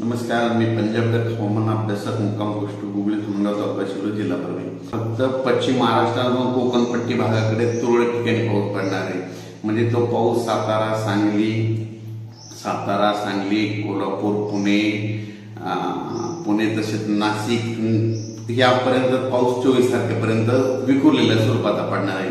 नमस्कार मी पंजाबगत हवामान अभ्यासक मुक्काम गोष्ट गुगली खंडाचा तालुका शिरूर जिल्हा परभणी. फक्त पश्चिम महाराष्ट्रातून कोकणपट्टी भागाकडे तुरळक ठिकाणी पाऊस पडणार आहे. म्हणजे तो पाऊस सातारा सांगली सातारा सांगली कोल्हापूर पुणे पुणे तसेच नाशिक यापर्यंत पाऊस चोवीस तारखेपर्यंत विखुरलेल्या स्वरूपात पडणार आहे.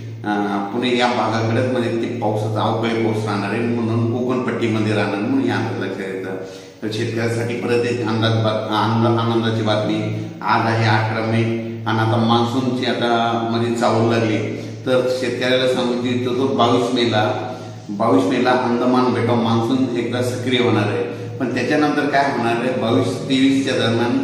पुणे या भागाकडेच म्हणजे ते पावसाचा अवकाळी पाऊस राहणार आहे म्हणून कोकणपट्टीमध्ये राहणार म्हणून या अंदाज लक्षात येतं तर शेतकऱ्यासाठी परत एक अंदाज बात- आनंद आनंदाची बातमी. आज आहे अठरा मे आणि आता मान्सूनची आता म्हणजे मध्ये चावू लागली. तर शेतकऱ्याला सांगू इच्छितो तो बावीस मेला. बावीस मेला अंदमान बेटाव मान्सून एकदा सक्रिय होणार आहे. पण त्याच्यानंतर काय होणार आहे? बावीस तेवीसच्या दरम्यान